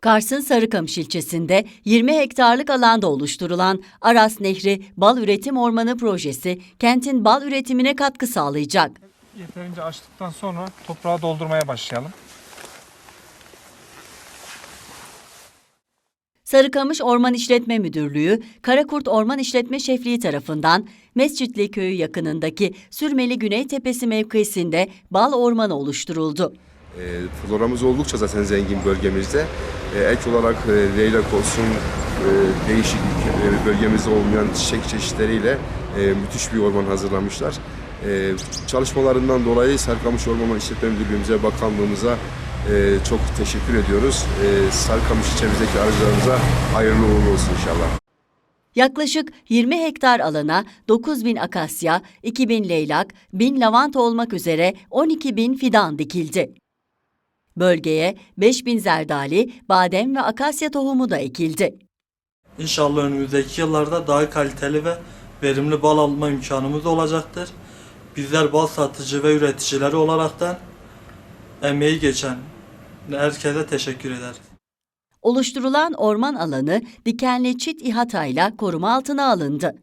Kars'ın Sarıkamış ilçesinde 20 hektarlık alanda oluşturulan Aras Nehri Bal Üretim Ormanı projesi kentin bal üretimine katkı sağlayacak. Yeterince açtıktan sonra toprağı doldurmaya başlayalım. Sarıkamış Orman İşletme Müdürlüğü, Karakurt Orman İşletme Şefliği tarafından Mescitli Köyü yakınındaki Sürmeli Güney Tepesi mevkisinde bal ormanı oluşturuldu. E, floramız oldukça zaten zengin bölgemizde. E, ek olarak e, leylak olsun, e, değişik e, bölgemizde olmayan çiçek çeşitleriyle e, müthiş bir orman hazırlamışlar. E, çalışmalarından dolayı Sarkamış Orman İşletme Müdürlüğümüze, bakanlığımıza e, çok teşekkür ediyoruz. E, Sarkamış ilçemizdeki arıcılarımıza hayırlı uğurlu olsun inşallah. Yaklaşık 20 hektar alana 9 bin akasya, 2 bin leylak, 1000 lavanta olmak üzere 12 bin fidan dikildi. Bölgeye 5 bin zerdali, badem ve akasya tohumu da ekildi. İnşallah önümüzdeki yıllarda daha kaliteli ve verimli bal alma imkanımız olacaktır. Bizler bal satıcı ve üreticileri olaraktan emeği geçen herkese teşekkür ederiz. Oluşturulan orman alanı dikenli çit ihatayla koruma altına alındı.